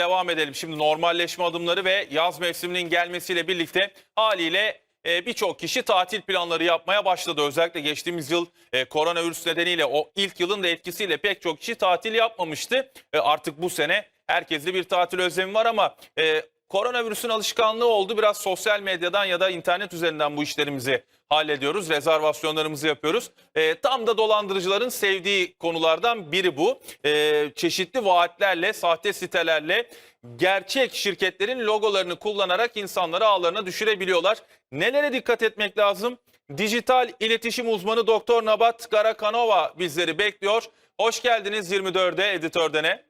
devam edelim. Şimdi normalleşme adımları ve yaz mevsiminin gelmesiyle birlikte haliyle e, birçok kişi tatil planları yapmaya başladı. Özellikle geçtiğimiz yıl e, koronavirüs nedeniyle o ilk yılın da etkisiyle pek çok kişi tatil yapmamıştı. E, artık bu sene herkeste bir tatil özlemi var ama e, koronavirüsün alışkanlığı oldu. Biraz sosyal medyadan ya da internet üzerinden bu işlerimizi hallediyoruz. Rezervasyonlarımızı yapıyoruz. E, tam da dolandırıcıların sevdiği konulardan biri bu. E, çeşitli vaatlerle, sahte sitelerle gerçek şirketlerin logolarını kullanarak insanları ağlarına düşürebiliyorlar. Nelere dikkat etmek lazım? Dijital iletişim uzmanı Doktor Nabat Garakanova bizleri bekliyor. Hoş geldiniz 24'e Editör'dene.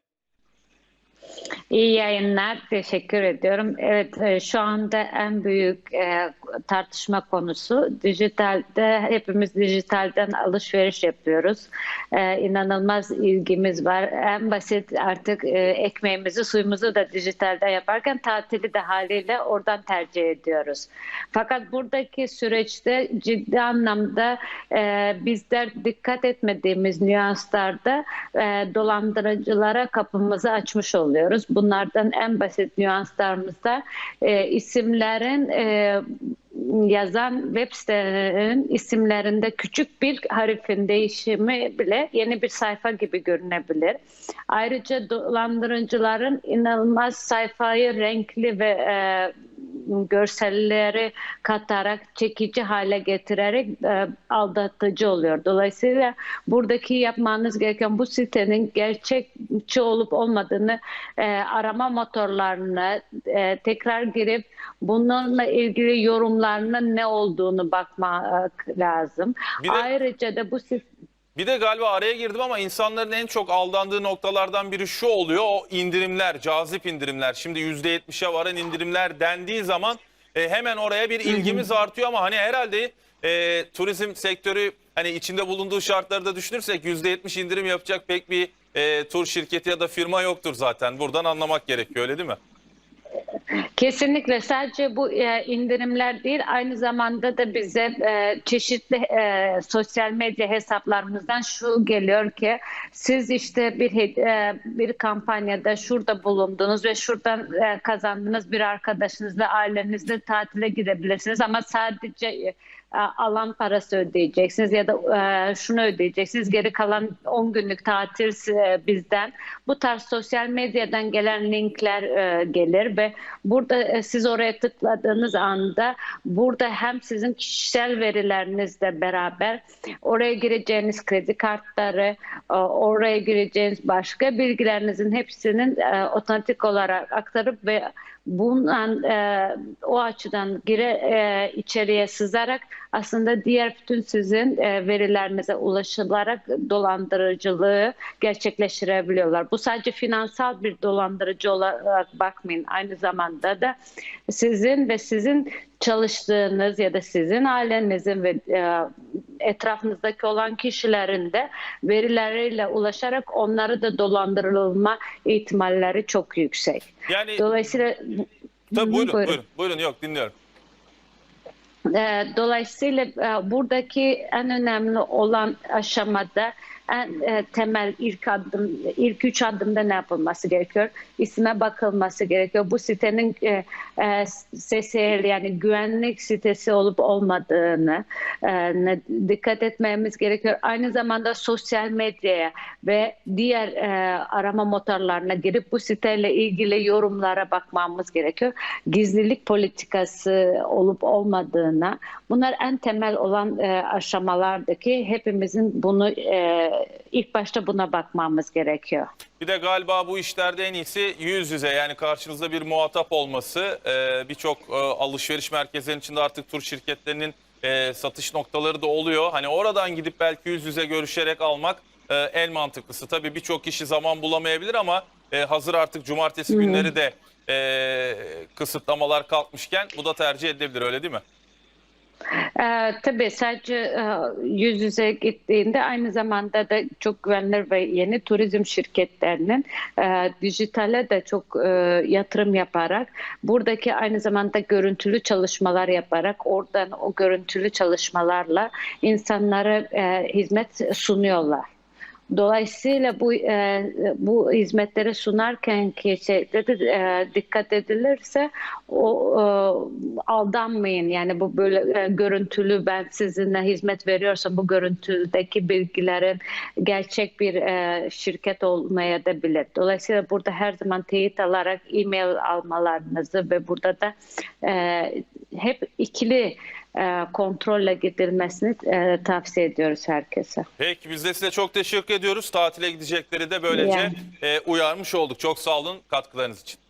İyi yayınlar. Teşekkür ediyorum. Evet e, şu anda en büyük e, tartışma konusu dijitalde hepimiz dijitalden alışveriş yapıyoruz. E, inanılmaz ilgimiz var. En basit artık ekmeğimizi suyumuzu da dijitalde yaparken tatili de haliyle oradan tercih ediyoruz. Fakat buradaki süreçte ciddi anlamda bizler dikkat etmediğimiz nüanslarda dolandırıcılara kapımızı açmış oluyoruz. Bunlardan en basit nüanslarımızda e, isimlerin e, yazan web sitelerinin isimlerinde küçük bir harfin değişimi bile yeni bir sayfa gibi görünebilir. Ayrıca dolandırıcıların inanılmaz sayfayı renkli ve e, görselleri katarak çekici hale getirerek e, aldatıcı oluyor. Dolayısıyla buradaki yapmanız gereken bu sitenin gerçekçi olup olmadığını e, arama motorlarına e, tekrar girip bununla ilgili yorumlarının ne olduğunu bakmak lazım. Bir de- Ayrıca da bu site Bir de galiba araya girdim ama insanların en çok aldandığı noktalardan biri şu oluyor. O indirimler, cazip indirimler. Şimdi %70'e varan indirimler dendiği zaman e, hemen oraya bir ilgimiz artıyor ama hani herhalde e, turizm sektörü hani içinde bulunduğu şartları da düşünürsek %70 indirim yapacak pek bir e, tur şirketi ya da firma yoktur zaten. Buradan anlamak gerekiyor öyle değil mi? Kesinlikle. Sadece bu e, indirimler değil aynı zamanda da bize e, çeşitli e, sosyal medya hesaplarımızdan şu geliyor ki siz işte bir bir kampanyada şurada bulundunuz ve şuradan e, kazandığınız bir arkadaşınızla ailenizle tatile gidebilirsiniz ama sadece alan parası ödeyeceksiniz ya da şunu ödeyeceksiniz. Geri kalan 10 günlük tatil bizden. Bu tarz sosyal medyadan gelen linkler gelir ve burada e, siz oraya tıkladığınız anda burada hem sizin kişisel verilerinizle beraber oraya gireceğiniz kredi kartları oraya gireceğiniz başka bilgilerinizin hepsinin e, otomatik olarak aktarıp ve bundan e, o açıdan gire e, içeriye sızarak aslında diğer bütün sizin e, verilerinize ulaşılarak dolandırıcılığı gerçekleştirebiliyorlar. Bu sadece finansal bir dolandırıcı olarak bakmayın. Aynı zamanda da sizin ve sizin çalıştığınız ya da sizin ailenizin ve e, etrafınızdaki olan kişilerin de verileriyle ulaşarak onları da dolandırılma ihtimalleri çok yüksek. Yani Dolayısıyla tabii buyurun, Buyurun. buyurun buyurun yok dinliyorum. E, Dolayısıyla e, buradaki en önemli olan aşamada en e, temel ilk adım, ilk üç adımda ne yapılması gerekiyor? İsme bakılması gerekiyor. Bu sitenin e, e, SSL yani güvenlik sitesi olup olmadığını e, dikkat etmemiz gerekiyor. Aynı zamanda sosyal medyaya ve diğer e, arama motorlarına girip bu siteyle ilgili yorumlara bakmamız gerekiyor. Gizlilik politikası olup olmadığına bunlar en temel olan e, aşamalardaki hepimizin bunu e, ilk başta buna bakmamız gerekiyor. Bir de galiba bu işlerde en iyisi yüz yüze yani karşınızda bir muhatap olması. Ee, Birçok e, alışveriş merkezlerinin içinde artık tur şirketlerinin e, satış noktaları da oluyor. Hani oradan gidip belki yüz yüze görüşerek almak e, en mantıklısı. Tabii birçok kişi zaman bulamayabilir ama e, hazır artık cumartesi günleri de e, kısıtlamalar kalkmışken bu da tercih edilebilir öyle değil mi? Ee, tabii sadece e, yüz yüze gittiğinde aynı zamanda da çok güvenilir ve yeni turizm şirketlerinin e, dijitale de çok e, yatırım yaparak buradaki aynı zamanda görüntülü çalışmalar yaparak oradan o görüntülü çalışmalarla insanlara e, hizmet sunuyorlar. Dolayısıyla bu e, bu hizmetleri sunarken ki şeyde de, e, dikkat edilirse o e, aldanmayın. Yani bu böyle e, görüntülü ben sizinle hizmet veriyorsam bu görüntüdeki bilgilerin gerçek bir e, şirket olmaya da bilir. Dolayısıyla burada her zaman teyit alarak e-mail almalarınızı ve burada da e, hep ikili kontrolle gidilmesini e, tavsiye ediyoruz herkese. Peki biz de size çok teşekkür ediyoruz. Tatile gidecekleri de böylece Yani. e, uyarmış olduk. Çok sağ olun katkılarınız için.